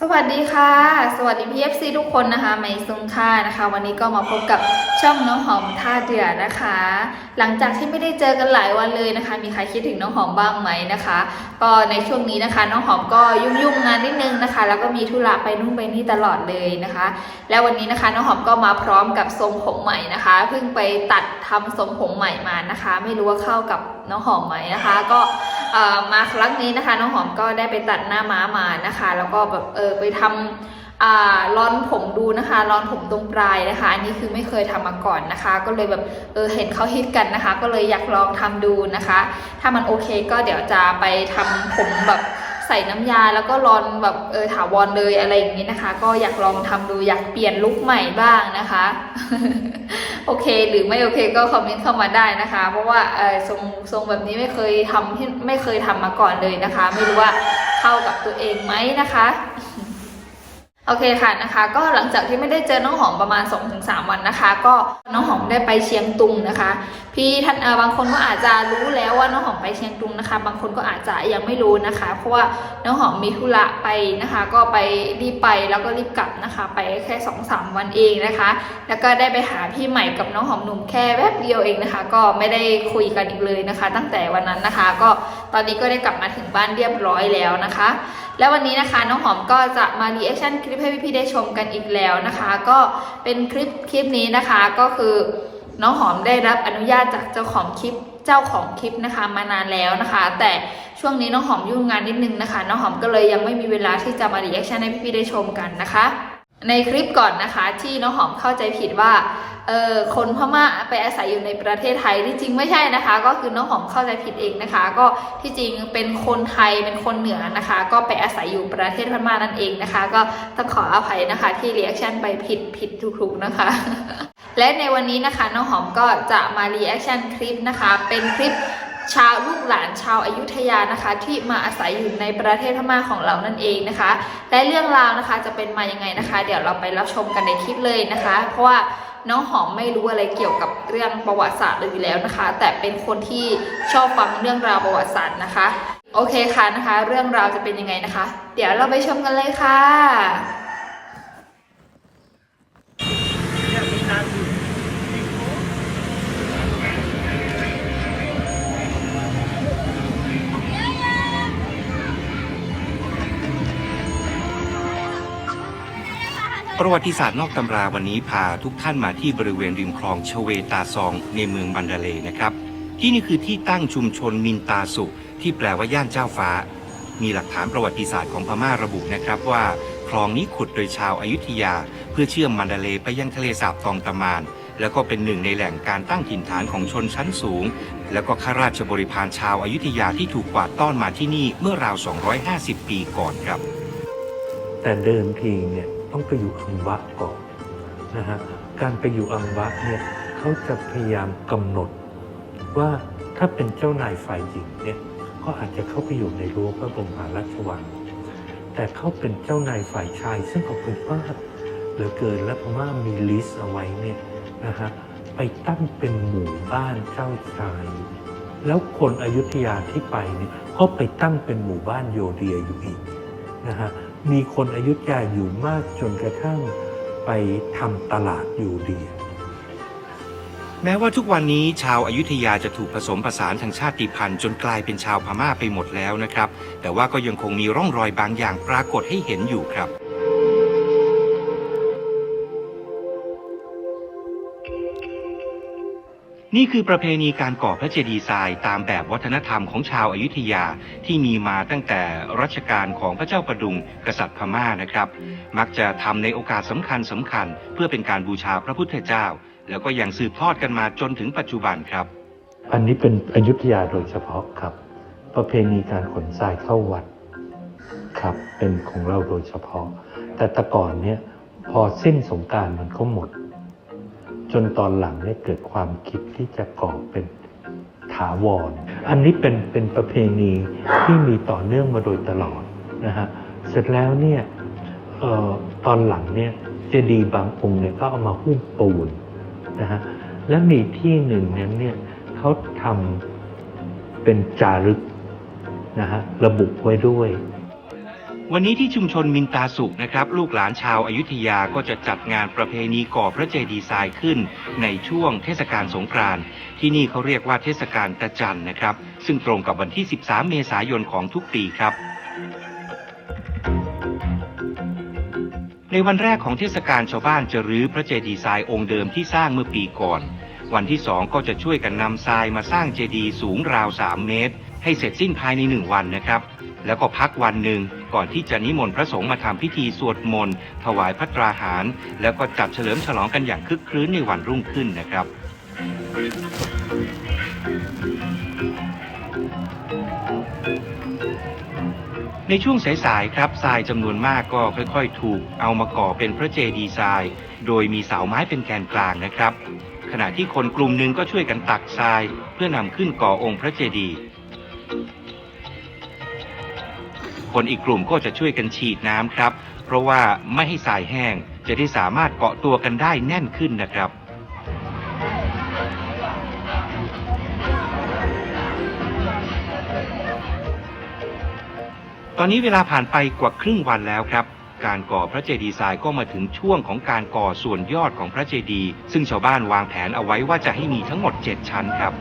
สวัสดีค่ะ สวัสดีพีเอฟซีทุกคนนะคะไมซุงค่านะคะ วันนี้ก็มาพบกับช่องน้องหอมท่าเดือนะคะ หลังจากที่ไม่ได้เจอกันหลายวันเลยนะคะ มีใครคิดถึงน้องหอมบ้างไหมนะคะ ก็ในช่วงนี้นะคะ น้องหอมก็ยุ่งๆงานนิดนึงนะคะ แล้วก็มีธุระไปนู่นไปนี่ตลอดเลยนะคะ แล้ววันนี้นะคะน้องหอมก็มาพร้อมกับทรงผมใหม่นะคะ เพิ่งไปตัดทำทรงผมใหม่มานะคะ ไม่รู้ว่าเข้ากับน้องหอมไหมนะคะ ก็มาครั้งนี้นะคะ น้องหอมก็ได้ไปตัดหน้าม้ามานะคะ แล้วก็แบบเออไปทำอ่าร้อนผมดูนะคะร้อนผมตรงปลายนะคะ อันนี้คือไม่เคยทำมาก่อนนะคะ ก็เลยแบบเออเห็นเขาฮิตกันนะคะ ก็เลยอยากลองทำดูนะคะ ถ้ามันโอเคก็เดี๋ยวจะไปทำผมแบบ ใส่น้ำยาแล้วก็รอนแบบเออถาวรเลยอะไรอย่างนี้นะคะ ก็อยากลองทำดูอยากเปลี่ยนลุคใหม่บ้างนะคะ โอเคหรือไม่โอเคก็คอมเมนต์เข้ามาได้นะคะ เพราะว่าเออทรงทรงแบบนี้ไม่เคยทำที่ไม่เคยทำมาก่อนเลยนะคะ ไม่รู้ว่าเข้ากับตัวเองไหมนะคะโอเคค่ะนะคะ ก็หลังจากที่ไม่ได้เจอน้องหอมประมาณ 2-3 วันนะคะ ก็น้องหอมได้ไปเชียงตุงนะคะ พี่ท่านเออบางคนก็อาจจะรู้แล้วว่าน้องหอมไปเชียงตุงนะคะ บางคนก็อาจจะยังไม่รู้นะคะ เพราะว่าน้องหอมมีธุระไปนะคะ ก็ไปรีบไปแล้วก็รีบกลับนะคะ ไปแค่2องสามวันเองนะคะ แล้วก็ได้ไปหาพี่ใหม่กับน้องหอมหนุ่มแค่แวบเดียวเองนะคะ ก็ไม่ได้คุยกันอีกเลยนะคะ ตั้งแต่วันนั้นนะคะ ก็ตอนนี้ก็ได้กลับมาถึงบ้านเรียบร้อยแล้วนะคะ แล้ววันนี้นะคะน้องหอมก็จะมารีแอคชั่นคลิปให้พี่ๆได้ชมกันอีกแล้วนะคะ ก็เป็นคลิปคลิปนี้นะคะก็คือ น้องหอมได้รับอนุญาตจากเจ้าของคลิปเจ้าของคลิปนะคะมานานแล้วนะคะ แต่ช่วงนี้น้องหอมยุ่งงานนิดนึงนะคะน้องหอมก็เลยยังไม่มีเวลาที่จะมารีแอคชั่นให้พี่ๆได้ชมกันนะคะ ในคลิปก่อนนะคะ ที่น้องหอมเข้าใจผิดว่าเออคนพม่าไปอาศัยอยู่ในประเทศไทยที่จริงไม่ใช่นะคะ ก็คือน้องหอมเข้าใจผิดเองนะคะ ก็ที่จริงเป็นคนไทยเป็นคนเหนือนะคะ ก็ไปอาศัยอยู่ประเทศพม่านั่นเองนะคะ ก็ต้องขออภัยนะคะที่เรีแอคชั่นไปผิดผิดถูกๆนะคะ และในวันนี้นะคะน้องหอมก็จะมารีแอคชั่นคลิปนะคะ เป็นคลิปชาวลูกหลานชาวอายุทยานะคะ ที่มาอาศัยอยู่ในประเทศพม่าของเรานั่นเองนะคะและเรื่องราวนะคะจะเป็นมายังไงนะคะ เดี๋ยวเราไปรับชมกันในคลิปเลยนะคะ เพราะว่าน้องหอมไม่รู้อะไรเกี่ยวกับเรื่องประวัติศาสตร์เลยอยู่แล้วนะคะ แต่เป็นคนที่ชอบฟังเรื่องราวประวัติศาสตร์นะคะ โอเคค่ะนะคะ เรื่องราวจะเป็นยังไงนะคะ เดี๋ยวเราไปชมกันเลยค่ะ ประวัติศาสตร์นอกตำราวันนี้พาทุกท่านมาที่บริเวณริมคลองชเวตาซองในเมืองบันดาเลนะครับ ที่นี่คือที่ตั้งชุมชนมินตาสุ ที่แปลว่าย่านเจ้าฟ้า มีหลักฐานประวัติศาสตร์ของพม่าระบุนะครับว่า คลองนี้ขุดโดยชาวอายุทยา เพื่อเชื่อมมันดาเลไปยังทะเลสาบตองตะมานแล้วก็เป็นหนึ่งในแหล่งการตั้งถิ่นฐานของชนชั้นสูง แล้วก็ข้าราชบริพารชาวอายุทยาที่ถูกกวาดต้อนมาที่นี่เมื่อราว 250 ปีก่อนครับ แต่เดิมทีเนี่ย ต้องไปอยู่อังวะก่อนนะฮะการไปอยู่อังวะเนี่ยเขาจะพยายามกำหนด ว่าถ้าเป็นเจ้านายฝ่ายหญิงเนี่ยก็อาจจะเข้าไปอยู่ในรั้วพระบรมหาราชวังแต่เขาเป็นเจ้านายฝ่ายชาย ซึ่งเขาเป็นมาเหลือเกินและพม่ามีลิสต์เอาไว้เนี่ยนะฮะไปตั้งเป็นหมู่บ้านเจ้าชาย แล้วคนอยุธยาที่ไปเนี่ยก็ไปตั้งเป็นหมู่บ้านโยเดียอยู่อีกนะฮะ มีคนอายุทยาอยู่มากจนกระทั่งไปทำตลาดอยู่เดียแม้ว่าทุกวันนี้ชาวอายุทยาจะถูกผสมผสานทางชาติพันธุ์จนกลายเป็นชาวพม่าไปหมดแล้วนะครับ แต่ว่าก็ยังคงมีร่องรอยบางอย่างปรากฏให้เห็นอยู่ครับ นี่คือประเพณีการก่อพระเจดีย์ทรายตามแบบวัฒนธรรมของชาวอายุทยาที่มีมาตั้งแต่รัชกาลของพระเจ้าประดุงกษัตริย์พม่านะครับ มักจะทำในโอกาสสำคัญสำคัญ เพื่อเป็นการบูชาพระพุทธเจ้า แล้วก็ยังสืบทอดกันมาจนถึงปัจจุบันครับ อันนี้เป็นอยุธยาโดยเฉพาะครับ ประเพณีการขนทรายเข้าวัดครับ เป็นของเราโดยเฉพาะ แต่แต่ก่อนเนี่ยพอสิ้นสงการมันก็หมด จนตอนหลังเนี่ยเกิดความคิดที่จะก่อเป็นถาวร อันนี้เป็นเป็นประเพณีที่มีต่อเนื่องมาโดยตลอดนะฮะเสร็จแล้วเนี่ยออตอนหลังเนี่ยเจดีย์บางองค์เนี่ยก็เอามาหุ้มปูนนะฮะและมีที่หนึ่งนั้นเนี่ยเขาทำเป็นจารึกนะฮะระบุไว้ด้วย วันนี้ที่ชุมชนมินตาสุขนะครับ ลูกหลานชาวอายุทยาก็จะจัดงานประเพณีก่อพระเจดีย์ทรายขึ้น ในช่วงเทศกาลสงกรานต์ที่นี่เขาเรียกว่าเทศกาลตะจันนะครับ ซึ่งตรงกับวันที่ 13 เมษายนของทุกปีครับ ในวันแรกของเทศกาลชาวบ้านจะรื้อพระเจดีย์ทรายองค์เดิมที่สร้างเมื่อปีก่อน วันที่สองก็จะช่วยกันนำทรายมาสร้างเจดีย์สูงราว 3 เมตร ให้เสร็จสิ้นภายในหนึ่งวันนะครับ แล้วก็พักวันหนึ่งก่อนที่จะนิมนต์พระสงฆ์มาทำพิธีสวดมนต์ถวายพระตราหาร แล้วก็จัดเฉลิมฉลองกันอย่างคึกครื้นในวันรุ่งขึ้นนะครับในช่วงสายๆครับทรายจำนวนมากก็ค่อยๆ ถูกเอามาก่อเป็นพระเจดีย์ทราย โดยมีเสาไม้เป็นแกนกลางนะครับ ขณะที่คนกลุ่มหนึ่งก็ช่วยกันตักทราย เพื่อนำขึ้นก่อองค์พระเจดีย์ คนอีกกลุ่มก็จะช่วยกันฉีดน้ำครับ เพราะว่าไม่ให้ทรายแห้งจะได้สามารถเกาะตัวกันได้แน่นขึ้นนะครับตอนนี้เวลาผ่านไปกว่าครึ่งวันแล้วครับ การก่อพระเจดีย์ทรายก็มาถึงช่วงของการก่อส่วนยอดของพระเจดีย์ซึ่งชาวบ้านวางแผนเอาไว้ว่าจะให้มีทั้งหมด 7 ชั้นครับ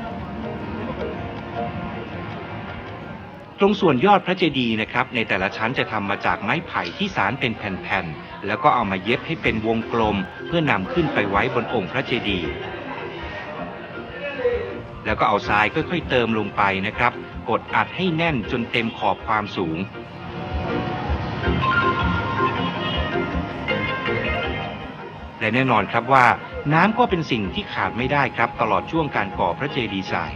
ตรงส่วนยอดพระเจดีย์นะครับ ในแต่ละชั้นจะทำมาจากไม้ไผ่ที่สารเป็นแผ่นๆ แล้วก็เอามาเย็บให้เป็นวงกลม เพื่อนำขึ้นไปไว้บนองค์พระเจดีย์แล้วก็เอาทรายค่อยๆเติมลงไปนะครับ กดอัดให้แน่นจนเต็มขอบความสูง และแน่นอนครับว่าน้ำก็เป็นสิ่งที่ขาดไม่ได้ครับ ตลอดช่วงการก่อพระเจดีย์ทราย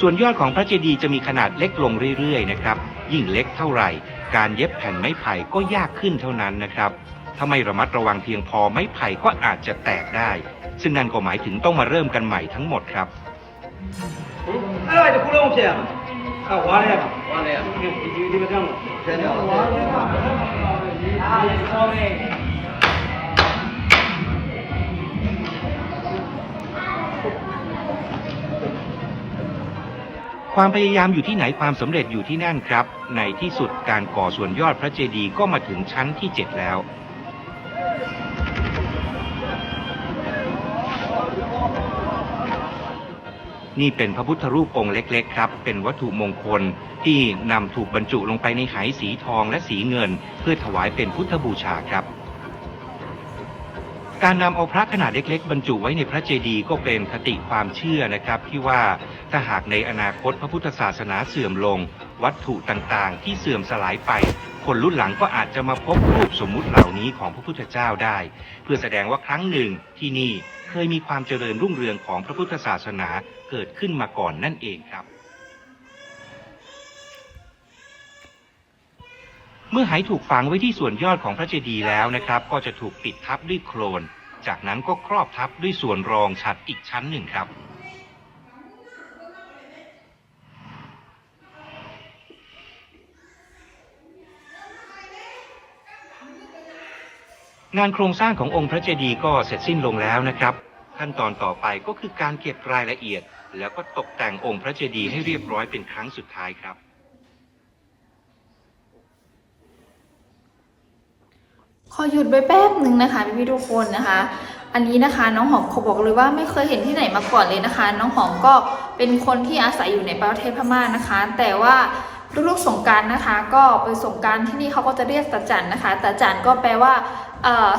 ส่วนยอดของพระเจดีย์จะมีขนาดเล็กลงเรื่อยๆนะครับ ยิ่งเล็กเท่าไหร่ การเย็บแผ่นไม้ไผ่ก็ยากขึ้นเท่านั้นนะครับ ถ้าไม่ระมัดระวังเพียงพอไม้ไผ่ก็อาจจะแตกได้ ซึ่งนั่นก็หมายถึงต้องมาเริ่มกันใหม่ทั้งหมดครับอะไรจะพูดเงเสียข้าวอะไรอะอะไรอ่ยู่ที่ประเทศเรา ความพยายามอยู่ที่ไหนความสำเร็จอยู่ที่นั่นครับ ในที่สุดการก่อส่วนยอดพระเจดีย์ก็มาถึงชั้นที่ 7 แล้ว นี่เป็นพระพุทธรูปองค์เล็กๆ ครับ เป็นวัตถุมงคลที่นำถูกบรรจุลงไปในไหสีทองและสีเงิน เพื่อถวายเป็นพุทธบูชาครับ การนำเอาพระขนาดเล็ก ๆ บรรจุไว้ในพระเจดีย์ก็เป็นคติความเชื่อนะครับ ที่ว่าถ้าหากในอนาคตพระพุทธศาสนาเสื่อมลง วัตถุต่างๆ ที่เสื่อมสลายไป คนรุ่นหลังก็อาจจะมาพบรูปสมมุติเหล่านี้ของพระพุทธเจ้าได้ เพื่อแสดงว่าครั้งหนึ่งที่นี่เคยมีความเจริญรุ่งเรืองของพระพุทธศาสนาเกิดขึ้นมาก่อนนั่นเองครับ เมื่อไหถูกฝังไว้ที่ส่วนยอดของพระเจดีย์แล้วนะครับ ก็จะถูกปิดทับด้วยโคลน จากนั้นก็ครอบทับด้วยส่วนรองฉัดอีกชั้นหนึ่งครับ งานโครงสร้างขององค์พระเจดีย์ก็เสร็จสิ้นลงแล้วนะครับ ขั้นตอนต่อไปก็คือการเก็บรายละเอียด แล้วก็ตกแต่งองค์พระเจดีย์ให้เรียบร้อยเป็นครั้งสุดท้ายครับ ขอหยุดไปแป๊บหนึ่งนะคะพี่ๆทุกคนนะคะ อันนี้นะคะน้องหอมเขาบอกเลยว่าไม่เคยเห็นที่ไหนมาก่อนเลยนะคะ น้องหอมก็เป็นคนที่อาศัยอยู่ในประเทศพม่านะคะ แต่ว่าลูกๆสงการนะคะ ก็ไปสงการที่นี่เขาก็จะเรียกตะจันนะคะตะจันก็แปลว่า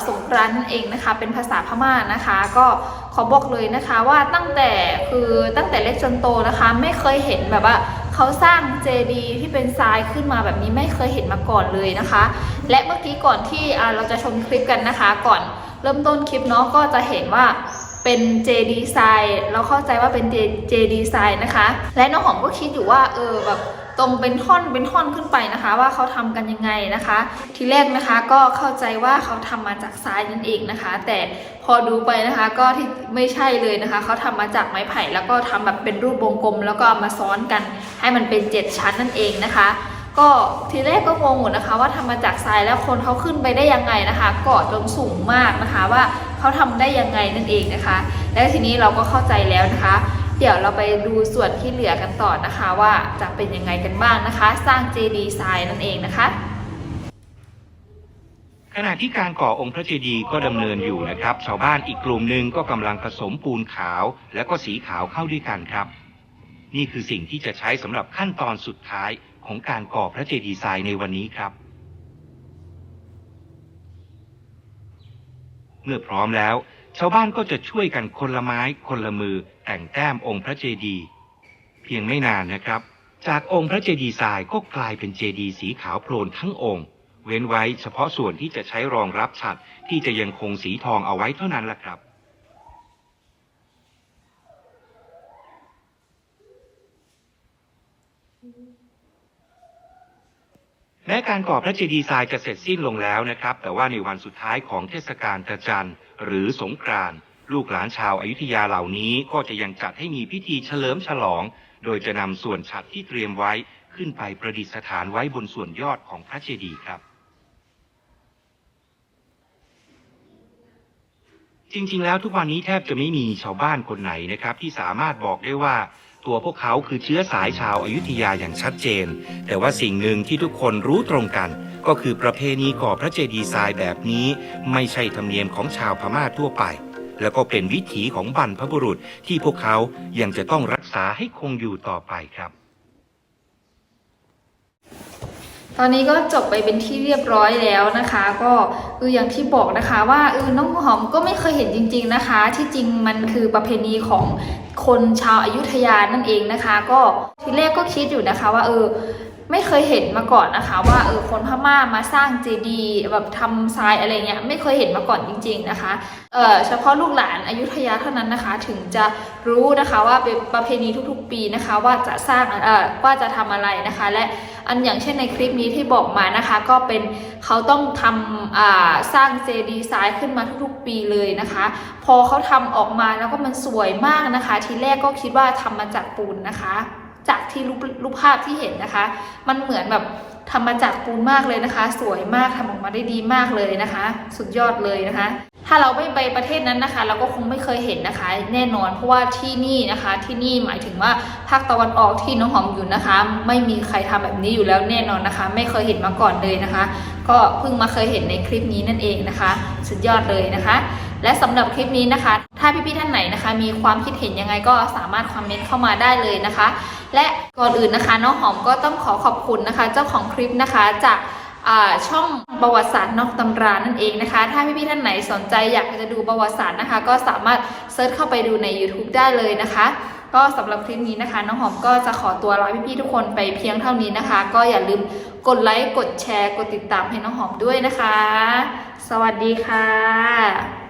สงกรานต์นั่นเองนะคะ เป็นภาษาพม่านะคะ ก็ขอบอกเลยนะคะว่าตั้งแต่คือตั้งแต่เล็กจนโตนะคะ ไม่เคยเห็นแบบว่า เขาสร้างเจดีย์ที่เป็นทรายขึ้นมาแบบนี้ไม่เคยเห็นมาก่อนเลยนะคะ และเมื่อกี้ก่อนที่เราจะชมคลิปกันนะคะ ก่อนเริ่มต้นคลิปเนาะก็จะเห็นว่าเป็นเจดีไซน์เราเข้าใจว่าเป็นเจดีไซน์นะคะ และน้องหอมก็คิดอยู่ว่าเออแบบ ตรงเป็นท่อนเป็นท่อนขึ้นไปนะคะ ว่าเขาทำกันยังไงนะคะ ทีแรกนะคะก็เข้าใจว่าเขาทำมาจากทรายนั่นเองนะคะ แต่พอดูไปนะคะก็ที่ไม่ใช่เลยนะคะ เขาทำมาจากไม้ไผ่แล้วก็ทำแบบเป็นรูปวงกลม แล้วก็เอามาซ้อนกันให้มันเป็น 7 ชั้นนั่นเองนะคะก็ทีแรกก็งงหมดนะคะ ว่าทำมาจากทรายแล้วคนเขาขึ้นไปได้ยังไงนะคะเกาะจนสูงมากนะคะว่าเขาทำได้ยังไงนั่นเองนะคะ แล้วทีนี้เราก็เข้าใจแล้วนะคะ เดี๋ยวเราไปดูส่วนที่เหลือกันต่อนะคะว่าจะเป็นยังไงกันบ้างนะคะ สร้างเจดีย์ทรายนั่นเองนะคะ ขณะที่การก่อองค์พระเจดีย์ก็ดำเนินอยู่นะครับ ชาวบ้านอีกกลุ่มหนึ่งก็กำลังผสมปูนขาว และก็สีขาวเข้าด้วยกันครับ นี่คือสิ่งที่จะใช้สำหรับขั้นตอนสุดท้ายของการก่อพระเจดีย์ทรายในวันนี้ครับ เมื่อพร้อมแล้ว ชาวบ้านก็จะช่วยกันคนละไม้คนละมือแต่งแต้มองค์พระเจดีย์เพียงไม่นานนะครับ จากองค์พระเจดีย์ทรายก็กลายเป็นเจดีย์สีขาวโพลนทั้งองค์ เว้นไว้เฉพาะส่วนที่จะใช้รองรับฉัดที่จะยังคงสีทองเอาไว้เท่านั้นแหละครับ แม้การก่อพระเจดีย์ทรายจะเสร็จสิ้นลงแล้วนะครับ แต่ว่าในวันสุดท้ายของเทศกาลตะจันหรือสงกรานต์ลูกหลานชาวอายุทยาเหล่านี้ก็จะยังจัดให้มีพิธีเฉลิมฉลอง โดยจะนำส่วนฉัดที่เตรียมไว้ขึ้นไปประดิษฐานไว้บนส่วนยอดของพระเจดีย์ครับ จริงๆ แล้วทุกวันนี้แทบจะไม่มีชาวบ้านคนไหนนะครับ ที่สามารถบอกได้ว่า ตัวพวกเขาคือเชื้อสายชาวอายุทยาอย่างชัดเจน แต่ว่าสิ่งหนึ่งที่ทุกคนรู้ตรงกัน ก็คือประเพณีก่อพระเจดีย์ทรายแบบนี้ ไม่ใช่ธรรมเนียมของชาวพม่าทั่วไป แล้วก็เป็นวิถีของบรรพบุรุษที่พวกเขายังจะต้องรักษาให้คงอยู่ต่อไปครับ ตอนนี้ก็จบไปเป็นที่เรียบร้อยแล้วนะคะ ก็เอออย่างที่บอกนะคะว่าเออน้องหอมก็ไม่เคยเห็นจริง ๆนะคะ ที่จริงมันคือประเพณีของคนชาวอายุทยานั่นเองนะคะ ก็ทีแรกก็คิดอยู่นะคะว่าเออ ไม่เคยเห็นมาก่อนนะคะ ว่าเออคนพม่ามาสร้างเจดีย์แบบทำทรายอะไรเงี้ยไม่เคยเห็นมาก่อนจริง ๆนะคะเออเฉพาะลูกหลานอายุทยาเท่านั้นนะคะ ถึงจะรู้นะคะว่าเป็นประเพณีทุกๆปีนะคะ ว่าจะสร้างเออว่าจะทำอะไรนะคะ และอันอย่างเช่นในคลิปนี้ที่บอกมานะคะ ก็เป็นเขาต้องทำอ่าสร้างเจดีย์ทรายขึ้นมาทุกๆปีเลยนะคะ พอเขาทำออกมาแล้วก็มันสวยมากนะคะ ทีแรกก็คิดว่าทำมาจากปูนนะคะ จากที่รูปรูปภาพที่เห็นนะคะ มันเหมือนแบบทำมาจากปูนมากเลยนะคะ สวยมากทำออกมาได้ดีมากเลยนะคะ สุดยอดเลยนะคะ ถ้าเราไม่ไปประเทศนั้นนะคะ เราก็คงไม่เคยเห็นนะคะ แน่นอนเพราะว่าที่นี่นะคะ ที่นี่หมายถึงว่าภาคตะวันออกที่น้องหอมอยู่นะคะ ไม่มีใครทำแบบนี้อยู่แล้วแน่นอนนะคะ ไม่เคยเห็นมาก่อนเลยนะคะ ก็เพิ่งมาเคยเห็นในคลิปนี้นั่นเองนะคะ สุดยอดเลยนะคะ และสำหรับคลิปนี้นะคะ ถ้าพี่ๆท่านไหนนะคะ มีความคิดเห็นยังไงก็สามารถคอมเมนต์เข้ามาได้เลยนะคะ และก่อนอื่นนะคะ น้องหอมก็ต้องขอขอบคุณนะคะ เจ้าของคลิปนะคะจากช่องประวัติศาสตร์นอกตำรานั่นเองนะคะ ถ้าพี่ๆท่านไหนสนใจอยากจะดูประวัติศาสตร์นะคะ ก็สามารถเซิร์ชเข้าไปดูใน YouTube ได้เลยนะคะ ก็สำหรับคลิปนี้นะคะ น้องหอมก็จะขอตัวลาพี่ๆทุกคนไปเพียงเท่านี้นะคะ ก็อย่าลืมกดไลค์กดแชร์ กดติดตามให้น้องหอมด้วยนะคะ สวัสดีค่ะ